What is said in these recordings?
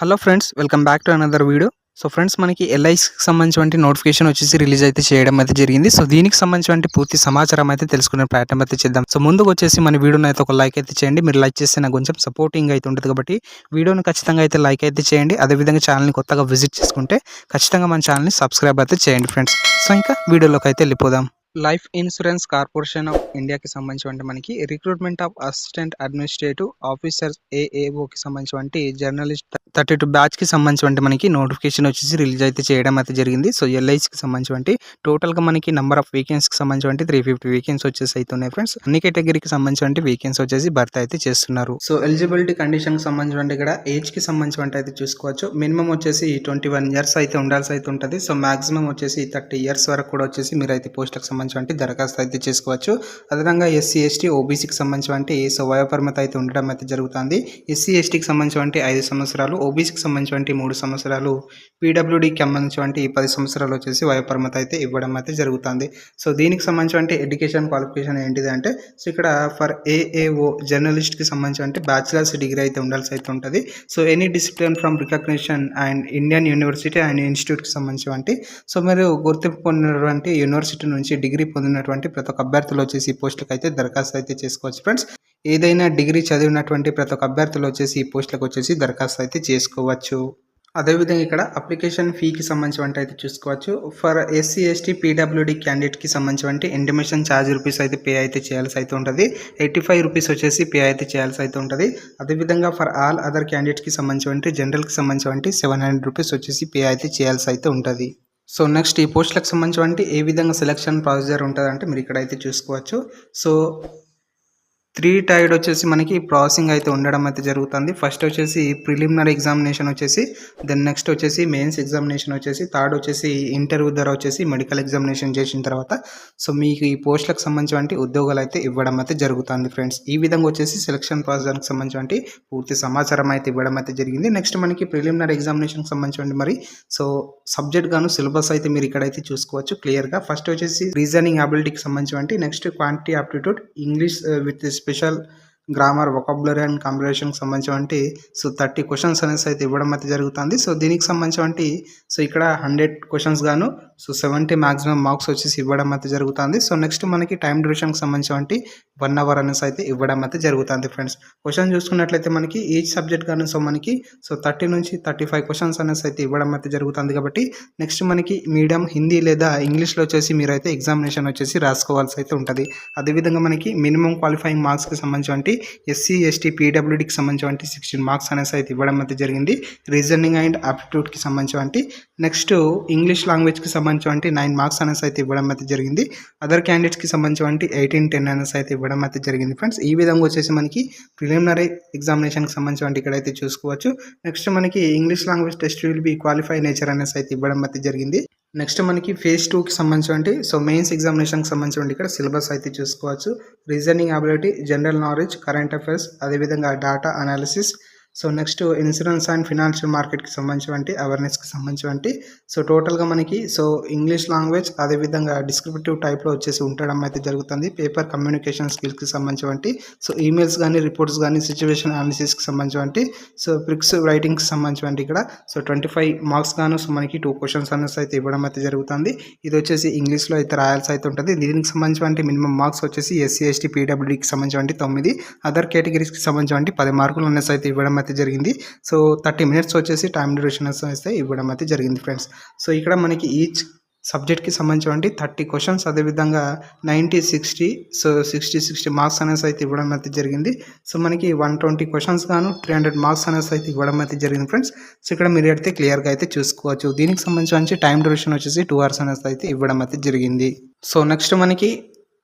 Hello friends welcome back to another video so friends మనకి ఎల్ఐసికి సంబంధించిన నోటిఫికేషన్ వచ్చేసి రిలీజ్ అయితే చేయడం అయితే జరిగింది. సో దీనికి సంబంధించిన పూర్తి సమాచారం అయితే తెలుసుకునే ప్రయత్నం అయితే చేద్దాం. సో ముందుకు వచ్చేసి మన వీడియోని అయితే ఒక లైక్ అయితే చేయండి. మీరు లైక్ చేస్తే నాకు కొంచెం సపోర్టింగ్ అయితే ఉంటుంది కాబట్టి వీడియోని ఖచ్చితంగా అయితే లైక్ అయితే చేయండి. అదేవిధంగా ఛానల్ని కొత్తగా విజిట్ చేసుకుంటే ఖచ్చితంగా మన ఛానల్ని సబ్స్క్రైబ్ అయితే చేయండి ఫ్రెండ్స్ సో ఇంకా వీడియోలోకి అయితే వెళ్ళిపోదాం. లైఫ్ ఇన్సూరెన్స్ కార్పొరేషన్ ఆఫ్ ఇండియాకి సంబంధించిన మనకి recruitment of assistant administrative officers ఏఏఓకి సంబంధించి జర్నలిస్ట్ థర్టీ టూ బ్యాచ్కి సంబంధించి మనకి నోటిఫికేషన్ వచ్చేసి రిలీజ్ అయితే చేయడం అయితే జరిగింది. సో ఎల్ఐసికి సంబంధించి టోటల్గా మనకి నెంబర్ ఆఫ్ వేకెన్సీకి సంబంధించి త్రీ ఫిఫ్టీ వేకెన్సీ వచ్చేసి అయితే ఉన్నాయి ఫ్రెండ్స్. అన్ని కేటగిరీకి సంబంధించి వేకెన్సీ వచ్చేసి భర్తీ అయితే చేస్తున్నారు. సో ఎలిజిబిలిటీ కండిషన్కి సంబంధించి ఇక్కడ ఏజ్కి సంబంధించి అయితే చూసుకోవచ్చు. మినిమం వచ్చేసి ట్వంటీ వన్ ఇయర్స్ అయితే ఉండాల్సి అయితే ఉంటుంది. సో మాక్సిమం వచ్చేసి థర్టీ ఇయర్స్ వరకు కూడా వచ్చేసి మీరు అయితే పోస్టులకు సంబంధించి దరఖాస్తు అయితే చేసుకోవచ్చు. అదనంగా ఎస్సీ ఎస్టీ ఓబీసీకి సంబంధించి సో వయోపరిమిత అయితే ఉండడం అయితే జరుగుతుంది. ఎస్సీ ఎస్టీకి సంబంధించి ఐదు సంవత్సరాలు ఓబీసీకి సంబంధించినటువంటి మూడు సంవత్సరాలు పీడబ్ల్యూడీకి సంబంధించినటువంటి పది సంవత్సరాలు వచ్చేసి వయోపరిమితి అయితే ఇవ్వడం అయితే జరుగుతుంది. సో దీనికి సంబంధించి ఎడ్యుకేషన్ క్వాలిఫికేషన్ ఏంటిది అంటే సో ఇక్కడ ఫర్ ఏఏఓ జర్నలిస్ట్కి సంబంధించి బ్యాచిలర్స్ డిగ్రీ అయితే ఉండాల్సి అయితే ఉంటుంది. So any discipline from recognition and Indian university and ఇన్స్టిట్యూట్కి సంబంధించి సో మీరు గుర్తింపు పొందినటువంటి యూనివర్సిటీ నుంచి డిగ్రీ పొందినటువంటి ప్రతి ఒక్క అభ్యర్థులు వచ్చేసి ఈ పోస్టులకు అయితే దరఖాస్తు అయితే చేసుకోవచ్చు ఫ్రెండ్స్. ఏదైనా డిగ్రీ చదివినటువంటి ప్రతి ఒక్క అభ్యర్థులు వచ్చేసి ఈ పోస్టులకు వచ్చేసి దరఖాస్తు అయితే చేసుకోవచ్చు. అదేవిధంగా ఇక్కడ అప్లికేషన్ ఫీకి సంబంధించి అయితే చూసుకోవచ్చు. ఫర్ ఎస్సీ ఎస్టీ పీడబ్ల్యూడి క్యాండిడేట్కి సంబంధించి ఇంటిమేషన్ ఛార్జ్ రూపీస్ అయితే పే అయితే చేయాల్సి అయితే ఉంటుంది. ఎయిటీ ఫైవ్ రూపీస్ వచ్చేసి పే అయితే చేయాల్సి అయితే ఉంటుంది. అదేవిధంగా ఫర్ ఆల్ అదర్ క్యాండిడేట్కి సంబంధించి జనరల్కి సంబంధించి సెవెన్ హండ్రెడ్ రూపీస్ వచ్చేసి పే అయితే చేయాల్సి అయితే ఉంటుంది. సో నెక్స్ట్ ఈ పోస్టులకు సంబంధించి ఏ విధంగా సెలక్షన్ ప్రొసీజర్ ఉంటుందంటే మీరు ఇక్కడైతే చూసుకోవచ్చు. సో త్రీ టైడ్ వచ్చేసి మనకి ప్రాసెసింగ్ అయితే ఉండడం అయితే జరుగుతుంది. ఫస్ట్ వచ్చేసి ప్రిలిమినరీ ఎగ్జామినేషన్ వచ్చేసి దెన్ నెక్స్ట్ వచ్చేసి మెయిన్స్ ఎగ్జామినేషన్ వచ్చేసి థర్డ్ వచ్చేసి ఇంటర్వ్యూ ద్వారా వచ్చేసి మెడికల్ ఎగ్జామినేషన్ చేసిన తర్వాత సో మీకు ఈ పోస్టులకు సంబంధించి ఉద్యోగాలు అయితే ఇవ్వడం అయితే జరుగుతుంది ఫ్రెండ్స్. ఈ విధంగా వచ్చేసి సెలక్షన్ ప్రాసెస్కి సంబంధించి పూర్తి సమాచారం అయితే ఇవ్వడం అయితే జరిగింది. నెక్స్ట్ మనకి ప్రిలిమినరీ ఎగ్జామినేషన్కి సంబంధించి మరి సో సబ్జెక్ట్ గాను సిలబస్ అయితే మీరు ఇక్కడైతే చూసుకోవచ్చు క్లియర్గా. ఫస్ట్ వచ్చేసి రీజనింగ్ అబిలిటీకి సంబంధించి next quantity aptitude English with special grammar vocabulary and కాంబినేషన్కి సంబంధించి సో థర్టీ క్వశ్చన్స్ అనేసి అయితే ఇవ్వడం అయితే జరుగుతుంది. సో దీనికి సంబంధించి సో ఇక్కడ హండ్రెడ్ క్వశ్చన్స్ గాను సో సెవెంటీ మాక్సిమం మార్క్స్ వచ్చేసి ఇవ్వడం అయితే జరుగుతుంది. సో నెక్స్ట్ మనకి టైం డ్యూరేషన్కి సంబంధించి వన్ అవర్ అనేసి అయితే ఇవ్వడం అయితే జరుగుతుంది ఫ్రెండ్స్. క్వశ్చన్ చూసుకున్నట్లయితే మనకి ఈచ్ సబ్జెక్ట్ కానీ సో మనకి సో థర్టీ నుంచి థర్టీ ఫైవ్ క్వశ్చన్స్ అనేసి అయితే ఇవ్వడం అయితే జరుగుతుంది కాబట్టి నెక్స్ట్ మనకి మీడియం హిందీ లేదా ఇంగ్లీష్లో వచ్చేసి మీరైతే ఎగ్జామినేషన్ వచ్చేసి రాసుకోవాల్సి అయితే ఉంటుంది. అదేవిధంగా మనకి మినిమం క్వాలిఫైయింగ్ మార్క్స్కి సంబంధించి ఎస్సీ ఎస్టీ పీడబ్ల్యూడీకి సంబంధించి సిక్స్టీన్ మార్క్స్ అనేసి అయితే ఇవ్వడం అయితే జరిగింది. రీజనింగ్ అండ్ ఆప్టిట్యూడ్కి సంబంధించి నెక్స్ట్ ఇంగ్లీష్ లాంగ్వేజ్కి సంబంధించి నైన్ మార్క్స్ అనేసి అయితే ఇవ్వడం అయితే జరిగింది. అదర్ క్యాండిడేట్స్కి సంబంధించి ఎయిటీన్ టెన్ అనేసి అయితే ఇవ్వడం అయితే జరిగింది. ఫ్రెండ్స్ ఈ విధంగా వచ్చేసి మనకి ప్రిలిమినరీ ఎగ్జామినేషన్కి సంబంధించి ఇక్కడైతే చూసుకోవచ్చు. నెక్స్ట్ మనకి English language test will be qualify nature అనేసి అయితే ఇవ్వడం అయితే జరిగింది. నెక్స్ట్ మనకి ఫేజ్ టూకి సంబంధించి సో మెయిన్స్ ఎగ్జామినేషన్కి సంబంధించి ఇక్కడ సిలబస్ అయితే చూసుకోవచ్చు. Reasoning ability general knowledge current affairs అదేవిధంగా data analysis so next insurance and financial మార్కెట్కి సంబంధించి అవేర్నెస్కి సంబంధించి సో టోటల్గా మనకి సో ఇంగ్లీష్ లాంగ్వేజ్ అదేవిధంగా డిస్క్రిప్టివ్ టైప్లో వచ్చేసి ఉండడం అయితే జరుగుతుంది. పేపర్ కమ్యూనికేషన్ స్కిల్స్కి సంబంధించి సో ఈమెయిల్స్ కానీ రిపోర్ట్స్ కానీ సిచ్యువేషన్ అనాలిసిస్కి సంబంధించి సో ప్రిక్స్ రైటింగ్కి సంబంధించి ఇక్కడ సో ట్వంటీ ఫైవ్ మార్క్స్ గాను సో మనకి టూ క్వశ్చన్స్ అనేసి అయితే ఇవ్వడం అయితే జరుగుతుంది. ఇది వచ్చేసి ఇంగ్లీష్లో అయితే రాయాల్సి అయితే ఉంటుంది. దీనికి సంబంధించి మినిమం మార్క్స్ వచ్చేసి ఎస్సీ ఎస్టీ పీడబ్ల్యూడీకి సంబంధించి తొమ్మిది. అదర్ కేటగిరీస్కి సంబంధించి పది మార్కులు అనేసి అయితే ఇవ్వడం అయితే జరిగింది. సో థర్టీ మినిట్స్ వచ్చేసి టైం డ్యూరేషన్ అయితే ఇవ్వడం అయితే జరిగింది ఫ్రెండ్స్. సో ఇక్కడ మనకి ఈచ్ సబ్జెక్ట్కి సంబంధించి థర్టీ క్వశ్చన్స్ అదేవిధంగా ninety sixty so sixty sixty marks అనేసి అయితే ఇవ్వడం అయితే జరిగింది. సో మనకి వన్ ట్వంటీ క్వశ్చన్స్ గాను త్రీ హండ్రెడ్ మార్క్స్ అనేసి అయితే ఇవ్వడం అయితే జరిగింది ఫ్రెండ్స్. సో ఇక్కడ మీరు అయితే క్లియర్గా అయితే చూసుకోవచ్చు. దీనికి సంబంధించి టైం డ్యూరేషన్ వచ్చేసి టూ అవర్స్ అనేసి అయితే ఇవ్వడం అయితే జరిగింది. సో నెక్స్ట్ మనకి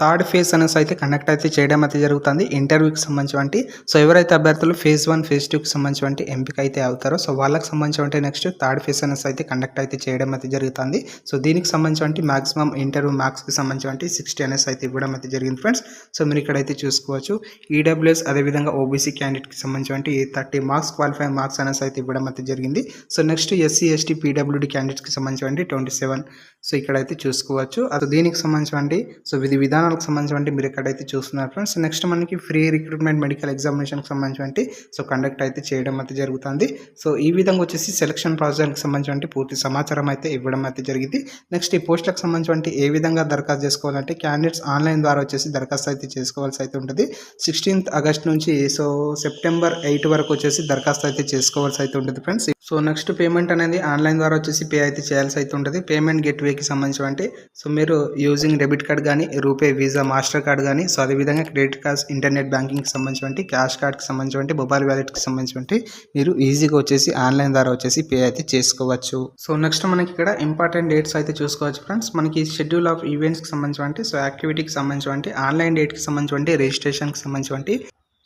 థర్డ్ ఫేజ్ అనేసి అయితే కండక్ట్ అయితే చేయడం అయితే జరుగుతుంది. ఇంటర్వ్యూకి సంబంధించి సో ఎవరైతే అభ్యర్థులు ఫేజ్ వన్ ఫేజ్ టూకి సంబంధించి ఎంపిక అయితే అవుతారో సో వాళ్ళకి సంబంధించి నెక్స్ట్ థర్డ్ ఫేజ్ అనేసి అయితే కండక్ట్ అయితే చేయడం అయితే జరుగుతుంది. సో దీనికి సంబంధించి మాక్సిమం ఇంటర్వ్యూ మార్క్స్కి సంబంధించి సిక్స్టీ అనేసి అయితే ఇవ్వడం అయితే జరిగింది ఫ్రెండ్స్ సో మీరు ఇక్కడైతే చూసుకోవచ్చు. ఈడబ్ల్యూఎస్ అదేవిధంగా ఓబీసీ క్యాండిడేట్కి సంబంధించి థర్టీ మార్క్స్ క్వాలిఫై మార్క్స్ అనేసి అయితే ఇవ్వడం అయితే జరిగింది. So next SC ST PWD క్యాండిడేట్స్కి సంబంధించి ట్వంటీ సెవెన్ సో ఇక్కడైతే చూసుకోవచ్చు. అది దీనికి సంబంధించి సో విధి విధానాలకు సంబంధించి మీరు ఎక్కడైతే చూస్తున్నారు ఫ్రెండ్స్. నెక్స్ట్ మనకి ఫ్రీ రిక్రూట్మెంట్ మెడికల్ ఎగ్జామినేషన్కి సంబంధించి సో కండక్ట్ అయితే చేయడం అయితే జరుగుతుంది. సో ఈ విధంగా వచ్చేసి సెలక్షన్ ప్రాసెస్కి సంబంధించి పూర్తి సమాచారం అయితే ఇవ్వడం అయితే జరిగింది. నెక్స్ట్ ఈ పోస్టులకు సంబంధించి ఏ విధంగా దరఖాస్తు చేసుకోవాలంటే క్యాండిడేట్స్ ఆన్లైన్ ద్వారా వచ్చేసి దరఖాస్తు అయితే చేసుకోవాల్సి అయితే ఉంటుంది. సిక్స్టీన్త్ ఆగస్ట్ నుంచి సో సెప్టెంబర్ ఎయిట్ వరకు వచ్చేసి దరఖాస్తు అయితే చేసుకోవాల్సి అయితే ఉంటుంది ఫ్రెండ్స్. సో నెక్స్ట్ పేమెంట్ అనేది ఆన్లైన్ ద్వారా వచ్చేసి పే అయితే చేయాల్సి అయితే ఉంటుంది. పేమెంట్ గేట్వేకి సంబంధించి సో మీరు యూజింగ్ డెబిట్ కార్డ్ కానీ రూపే వీసా మాస్టర్ కార్డ్ కానీ సో అదేవిధంగా క్రెడిట్ కార్డ్స్ ఇంటర్నెట్ బ్యాంకింగ్కి సంబంధించి క్యాష్ కార్డ్కి సంబంధించి మొబైల్ వ్యాలెట్కి సంబంధించి మీరు ఈజీగా వచ్చేసి ఆన్లైన్ ద్వారా వచ్చేసి పే అయితే చేసుకోవచ్చు. సో నెక్స్ట్ మనకి ఇక్కడ ఇంపార్టెంట్ డేట్స్ అయితే చూసుకోవచ్చు ఫ్రెండ్స్ మనకి షెడ్యూల్ ఆఫ్ ఈవెంట్స్కి సంబంధించి సో యాక్టివిటీకి సంబంధించి ఆన్లైన్ డేట్కి సంబంధించి రిజిస్ట్రేషన్కి సంబంధించి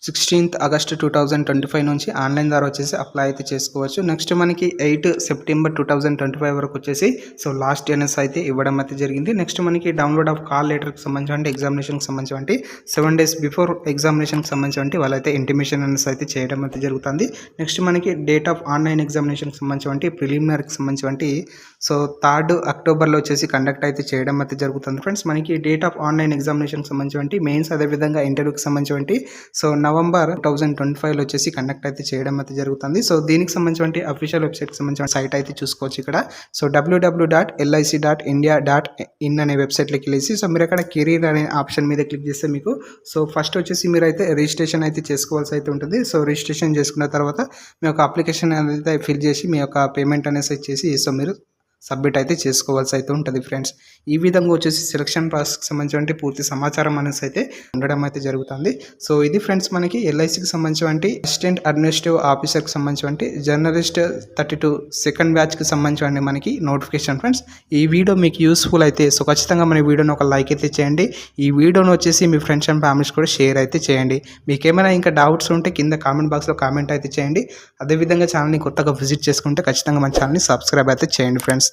sixteenth August two thousand twenty five నుంచి ఆన్లైన్ ద్వారా వచ్చేసి అప్లై అయితే చేసుకోవచ్చు. నెక్స్ట్ మనకి eight September two thousand twenty five వరకు వచ్చేసి సో లాస్ట్ అనేసి అయితే ఇవ్వడం అయితే జరిగింది. నెక్స్ట్ మనకి డౌన్లోడ్ ఆఫ్ కాల్ లెటర్కి సంబంధించి ఎగ్జామినేషన్కి సంబంధించి సెవెన్ డేస్ బిఫోర్ ఎగ్జామినేషన్కి సంబంధించి వాళ్ళైతే ఇంటిమేషన్ అనేసి అయితే చేయడం అయితే జరుగుతుంది. నెక్స్ట్ మనకి డేట్ ఆఫ్ ఆన్లైన్ ఎగ్జామినేషన్కి సంబంధించి ప్రిలిమినరీకి సంబంధించి సో థర్డ్ అక్టోబర్లో వచ్చేసి కండక్ట్ అయితే చేయడం అయితే జరుగుతుంది. ఫ్రెండ్స్ మనకి డేట్ ఆఫ్ ఆన్లైన్ ఎగ్జామినేషన్కి సంబంధించి మెయిన్స్ అదేవిధంగా ఇంటర్వ్యూకి సంబంధించి సో నవంబర్ థౌసండ్ ట్వంటీ ఫైవ్లో వచ్చేసి కండక్ట్ అయితే చేయడం అయితే జరుగుతుంది. సో దీనికి సంబంధించి అఫీషియల్ వెబ్సైట్కి సంబంధించిన సైట్ అయితే చూసుకోవచ్చు ఇక్కడ. So W W dot LIC dot India dot in అనే వెబ్సైట్లోకి వెళ్ళేసి సో మీరు అక్కడ కెరీర్ అనే ఆప్షన్ మీద క్లిక్ చేస్తే మీకు సో ఫస్ట్ వచ్చేసి మీరు అయితే రిజిస్ట్రేషన్ అయితే చేసుకోవాల్సి అయితే ఉంటుంది. సో రిజిస్ట్రేషన్ చేసుకున్న తర్వాత మీ యొక్క అప్లికేషన్ అనేది ఫిల్ చేసి మీ యొక్క పేమెంట్ అనేసి చేసి సో మీరు సబ్మిట్ అయితే చేసుకోవాల్సి అయితే ఉంటుంది ఫ్రెండ్స్. ఈ విధంగా వచ్చేసి సెలక్షన్ ప్రాసెస్కి సంబంధించిన పూర్తి సమాచారం అనేసి అయితే ఉండడం అయితే జరుగుతుంది. సో ఇది ఫ్రెండ్స్ మనకి ఎల్ఐసికి సంబంధించి అసిస్టెంట్ అడ్మినిస్ట్రేటివ్ ఆఫీసర్కి సంబంధించి జర్నలిస్ట్ థర్టీ టూ సెకండ్ బ్యాచ్కి సంబంధించి మనకి నోటిఫికేషన్ ఫ్రెండ్స్. ఈ వీడియో మీకు యూస్ఫుల్ అయితే సో ఖచ్చితంగా మన వీడియోని ఒక లైక్ అయితే చేయండి. ఈ వీడియోని వచ్చేసి మీ ఫ్రెండ్స్ అండ్ ఫ్యామిలీస్ కూడా షేర్ అయితే చేయండి. మీకు ఏమైనా ఇంకా డౌట్స్ ఉంటే కింద కామెంట్ బాక్స్లో కామెంట్ అయితే చేయండి. అదేవిధంగా ఛానల్ని కొత్తగా విజిట్ చేసుకుంటే ఖచ్చితంగా మన ఛానల్ని సబ్స్క్రైబ్ అయితే చేయండి friends.